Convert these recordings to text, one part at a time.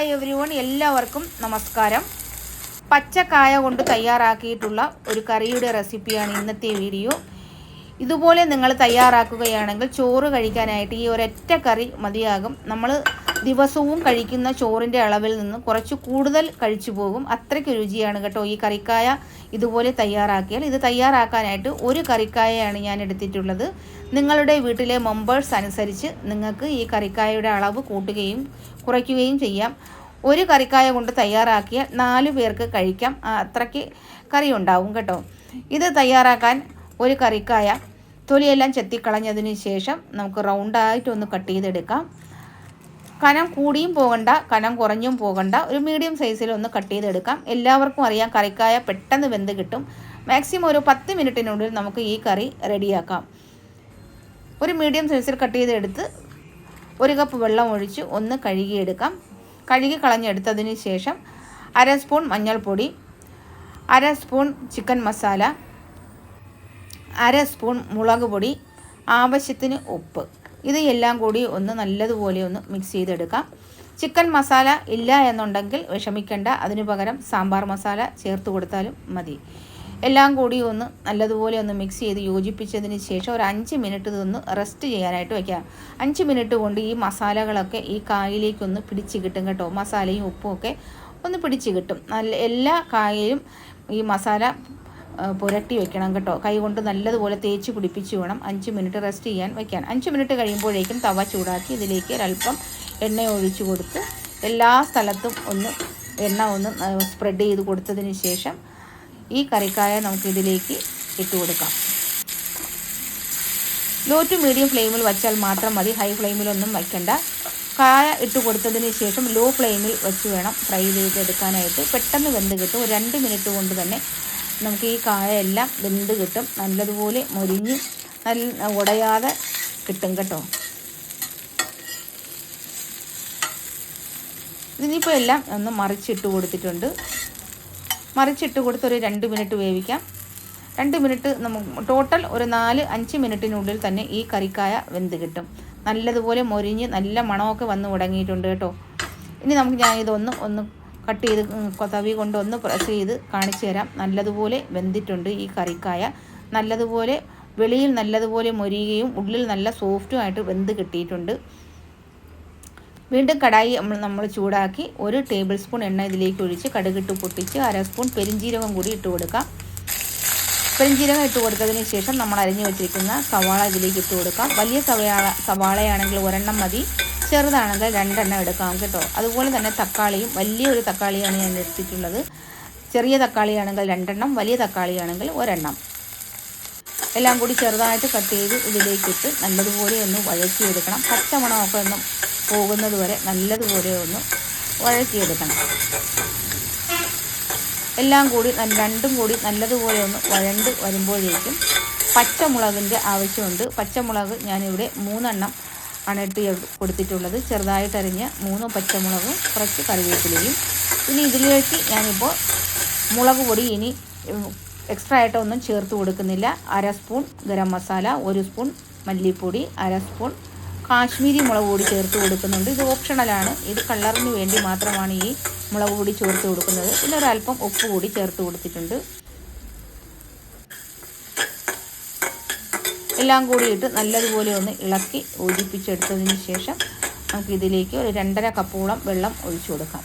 Hi every one എല്ലാവർക്കും നമസ്കാരം. പച്ചക്കായ കൊണ്ട് തയ്യാറാക്കിയിട്ടുള്ള ഒരു കറിയുടെ റെസിപ്പിയാണ് ഇന്നത്തെ വീഡിയോ. ഇതുപോലെ നിങ്ങൾ തയ്യാറാക്കുകയാണെങ്കിൽ ചോറ് കഴിക്കാനായിട്ട് ഈ ഒരൊറ്റ കറി മതിയാകും. നമ്മൾ ദിവസവും കഴിക്കുന്ന ചോറിന്റെ അളവിൽ നിന്ന് കുറച്ച് കൂടുതൽ കഴിച്ചു പോകും. അത്രയ്ക്ക് രുചിയാണ് കേട്ടോ ഈ കറിക്കായ ഇതുപോലെ തയ്യാറാക്കിയാൽ. ഇത് തയ്യാറാക്കാനായിട്ട് ഒരു കറിക്കായയാണ് ഞാൻ എടുത്തിട്ടുള്ളത്. നിങ്ങളുടെ വീട്ടിലെ മെമ്പേഴ്സ് അനുസരിച്ച് നിങ്ങൾക്ക് ഈ കറിക്കായയുടെ അളവ് കൂട്ടുകയും കുറയ്ക്കുകയും ചെയ്യാം. ഒരു കറിക്കായ കൊണ്ട് തയ്യാറാക്കിയാൽ നാല് പേർക്ക് കഴിക്കാം. അത്രയ്ക്ക് കറി ഉണ്ടാവും കേട്ടോ. ഇത് തയ്യാറാക്കാൻ ഒരു കറിക്കായ തൊലിയെല്ലാം ചെത്തിക്കളഞ്ഞതിന് ശേഷം നമുക്ക് റൗണ്ടായിട്ടൊന്ന് കട്ട് ചെയ്തെടുക്കാം. കനം കൂടിയും പോകണ്ട കനം കുറഞ്ഞും പോകണ്ട ഒരു മീഡിയം സൈസിൽ ഒന്ന് കട്ട് ചെയ്തെടുക്കാം. എല്ലാവർക്കും അറിയാം കറിക്കായ പെട്ടെന്ന് വെന്ത് കിട്ടും. മാക്സിമം ഒരു പത്ത് മിനിറ്റിനുള്ളിൽ നമുക്ക് ഈ കറി റെഡിയാക്കാം. ഒരു മീഡിയം സൈസിൽ കട്ട് ചെയ്തെടുത്ത് ഒരു കപ്പ് വെള്ളം ഒഴിച്ച് ഒന്ന് കഴുകിയെടുക്കാം. കഴുകി കളഞ്ഞെടുത്തതിന് ശേഷം അര സ്പൂൺ മഞ്ഞൾപ്പൊടി അര സ്പൂൺ ചിക്കൻ മസാല അര സ്പൂൺ മുളക് പൊടി ആവശ്യത്തിന് ഉപ്പ്. ഇത് എല്ലാം കൂടി ഒന്ന് നല്ലതുപോലെ ഒന്ന് മിക്സ് ചെയ്തെടുക്കാം. ചിക്കൻ മസാല ഇല്ല എന്നുണ്ടെങ്കിൽ വിഷമിക്കേണ്ട. അതിനു പകരം സാമ്പാർ മസാല ചേർത്ത് കൊടുത്താലും മതി. എല്ലാം കൂടി ഒന്ന് നല്ലതുപോലെ ഒന്ന് മിക്സ് ചെയ്ത് യോജിപ്പിച്ചതിന് ശേഷം ഒരു അഞ്ച് മിനിറ്റ് ഇതൊന്ന് റെസ്റ്റ് ചെയ്യാനായിട്ട് വയ്ക്കാം അഞ്ച് മിനിറ്റ് കൊണ്ട് ഈ മസാലകളൊക്കെ ഈ കായയിലേക്കൊന്ന് പിടിച്ച് കിട്ടും കേട്ടോ. മസാലയും ഉപ്പും ഒക്കെ ഒന്ന് പിടിച്ച് കിട്ടും. നല്ല എല്ലാ കായയിലും ഈ മസാല പുരട്ടി വെക്കണം കേട്ടോ. കൈ കൊണ്ട് നല്ലതുപോലെ തേച്ച് പിടിപ്പിച്ച് വേണം അഞ്ച് മിനിറ്റ് റെസ്റ്റ് ചെയ്യാൻ വയ്ക്കാൻ അഞ്ച് മിനിറ്റ് കഴിയുമ്പോഴേക്കും തവ ചൂടാക്കി ഇതിലേക്ക് ഒരല്പം എണ്ണ ഒഴിച്ചു കൊടുത്ത് എല്ലാ സ്ഥലത്തും ഒന്ന് എണ്ണ ഒന്ന് സ്പ്രെഡ് ചെയ്ത് കൊടുത്തതിന് ശേഷം ഈ കറിക്കായ നമുക്കിതിലേക്ക് ഇട്ട് കൊടുക്കാം. ലോ ടു മീഡിയം ഫ്ലെയിമിൽ വച്ചാൽ മാത്രം മതി. ഹൈ ഫ്ലെയിമിലൊന്നും വയ്ക്കണ്ട. കായ ഇട്ട് കൊടുത്തതിന് ശേഷം ലോ ഫ്ലെയിമിൽ വെച്ച് വേണം ഫ്രൈ ചെയ്തെടുക്കാനായിട്ട്. പെട്ടെന്ന് വെന്ത് കിട്ടും. രണ്ട് മിനിറ്റ് കൊണ്ട് തന്നെ നമുക്ക് ഈ കായ എല്ലാം വെന്ത് കിട്ടും. നല്ലതുപോലെ മൊരിഞ്ഞ് നല്ല ഉടയാതെ കിട്ടും കേട്ടോ. ഇതിനിപ്പോൾ എല്ലാം ഒന്ന് മറിച്ചിട്ട് കൊടുത്തിട്ടുണ്ട്. മറിച്ചിട്ട് കൊടുത്ത് ഒരു രണ്ട് മിനിറ്റ് വേവിക്കാം. രണ്ട് മിനിറ്റ് നമുക്ക് ടോട്ടൽ ഒരു നാല് അഞ്ച് മിനിറ്റിനുള്ളിൽ തന്നെ ഈ കറിക്കായ വെന്ത് കിട്ടും. നല്ലതുപോലെ മൊരിഞ്ഞ് നല്ല മണമൊക്കെ വന്ന് തുടങ്ങിയിട്ടുണ്ട് കേട്ടോ. ഇനി നമുക്ക് ഞാൻ ഇതൊന്ന് ഒന്ന് കട്ട് ചെയ്ത് തവി കൊണ്ട് ഒന്ന് പ്രസ് ചെയ്ത് കാണിച്ചു തരാം. നല്ലതുപോലെ വെന്തിട്ടുണ്ട് ഈ കറിക്കായ. നല്ലതുപോലെ വെളിയിൽ നല്ലതുപോലെ മൊരിയുകയും ഉള്ളിൽ നല്ല സോഫ്റ്റുമായിട്ട് വെന്ത് കിട്ടിയിട്ടുണ്ട്. വീണ്ടും കടായി നമ്മൾ നമ്മൾ ചൂടാക്കി ഒരു ടേബിൾ സ്പൂൺ എണ്ണ ഇതിലേക്ക് ഒഴിച്ച് കടുകിട്ട് പൊട്ടിച്ച് അര സ്പൂൺ പെരിഞ്ചീരകം കൂടി ഇട്ട് കൊടുക്കാം. പെരിഞ്ചീരകം ഇട്ട് കൊടുത്തതിന് ശേഷം നമ്മൾ അരിഞ്ഞു വെച്ചിരിക്കുന്ന സവാള ഇതിലേക്ക് ഇട്ട് കൊടുക്കാം. വലിയ സവാള സവാളയാണെങ്കിൽ ഒരെണ്ണം മതി. ചെറുതാണെങ്കിൽ രണ്ടെണ്ണം എടുക്കാം കേട്ടോ. അതുപോലെ തന്നെ തക്കാളിയും വലിയൊരു തക്കാളിയാണ് ഞാൻ എടുത്തിട്ടുള്ളത്. ചെറിയ തക്കാളിയാണെങ്കിൽ രണ്ടെണ്ണം വലിയ തക്കാളിയാണെങ്കിൽ ഒരെണ്ണം. എല്ലാം കൂടി ചെറുതായിട്ട് കട്ട് ചെയ്ത് ഇതിലേക്കിട്ട് നല്ലതുപോലെ ഒന്ന് വഴക്കിയെടുക്കണം പച്ചമണമൊക്കെ ഒന്ന് പോകുന്നത് വരെ നല്ലതുപോലെ ഒന്ന് വഴക്കിയെടുക്കണം എല്ലാം കൂടി രണ്ടും കൂടി നല്ലതുപോലെ ഒന്ന് വഴണ്ട് വരുമ്പോഴേക്കും പച്ചമുളകിന്റെ ആവശ്യമുണ്ട്. പച്ചമുളക് ഞാനിവിടെ മൂന്നെണ്ണം ആണ് കൊടുത്തിട്ടുള്ളത് ചെറുതായിട്ടരിഞ്ഞ് മൂന്ന് പച്ചമുളകും കുറച്ച് കറിവേപ്പിലയും. ഇനി ഇതിലേക്ക് ഞാനിപ്പോൾ മുളക് പൊടി ഇനി എക്സ്ട്രാ ആയിട്ടൊന്നും ചേർത്ത് കൊടുക്കുന്നില്ല. അര സ്പൂൺ ഗരം മസാല ഒരു സ്പൂൺ മല്ലിപ്പൊടി അര സ്പൂൺ കാശ്മീരി മുളക് പൊടി ചേർത്ത് കൊടുക്കുന്നുണ്ട്. ഇത് ഓപ്ഷണലാണ് ഇത് കളറിന് വേണ്ടി മാത്രമാണ് ഈ മുളക് പൊടി ചേർത്ത് കൊടുക്കുന്നത്. പിന്നെ ഒരല്പം ഉപ്പ് കൂടി ചേർത്ത് കൊടുത്തിട്ടുണ്ട്. എല്ലാം കൂടിയിട്ട് നല്ലതുപോലെ ഒന്ന് ഇളക്കി യോജിപ്പിച്ചെടുത്തതിന് ശേഷം നമുക്ക് ഇതിലേക്ക് ഒരു രണ്ടര കപ്പോളം വെള്ളം ഒഴിച്ചു കൊടുക്കാം.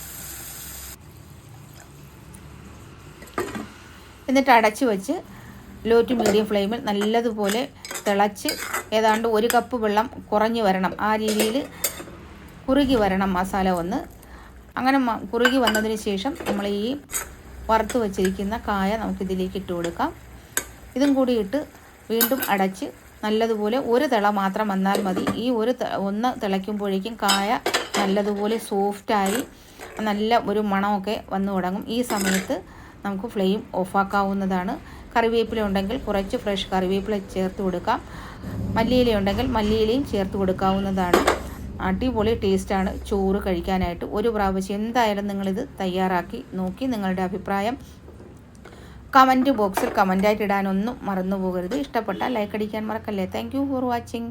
എന്നിട്ട് അടച്ച് വെച്ച് ലോ ടു മീഡിയം ഫ്ലെയിമിൽ നല്ലതുപോലെ തിളച്ച് ഏതാണ്ട് ഒരു കപ്പ് വെള്ളം കുറഞ്ഞു വരണം. ആ രീതിയിൽ കുറുകി വരണം മസാല ഒന്ന്. അങ്ങനെ കുറുകി വന്നതിന് ശേഷം നമ്മൾ ഈ വറുത്ത് വച്ചിരിക്കുന്ന കായ നമുക്കിതിലേക്ക് ഇട്ട് കൊടുക്കാം. ഇതും കൂടി ഇട്ട് വീണ്ടും അടച്ച് നല്ലതുപോലെ ഒരു തിള മാത്രം വന്നാൽ മതി. ഈ ഒരു ഒന്ന് തിളയ്ക്കുമ്പോഴേക്കും കായ നല്ലതുപോലെ സോഫ്റ്റായി നല്ല ഒരു മണമൊക്കെ വന്നു തുടങ്ങും. ഈ സമയത്ത് നമുക്ക് ഫ്ലെയിം ഓഫാക്കാവുന്നതാണ് കറിവേപ്പില ഉണ്ടെങ്കിൽ കുറച്ച് ഫ്രഷ് കറിവേപ്പില ചേർത്ത് കൊടുക്കാം. മല്ലിയില ഉണ്ടെങ്കിൽ മല്ലിയിലയും ചേർത്ത് കൊടുക്കാവുന്നതാണ്. അടിപൊളി ടേസ്റ്റാണ് ചോറ് കഴിക്കാനായിട്ട്. ഒരു പ്രാവശ്യം എന്തായാലും നിങ്ങളിത് തയ്യാറാക്കി നോക്കി നിങ്ങളുടെ അഭിപ്രായം കമന്റ് ബോക്സിൽ കമന്റായിട്ട് ഇടാനൊന്നും മറന്നു പോകരുത് ഇഷ്ടപ്പെട്ടാൽ ലൈക്ക് അടിക്കാൻ മറക്കല്ലേ. Thank for watching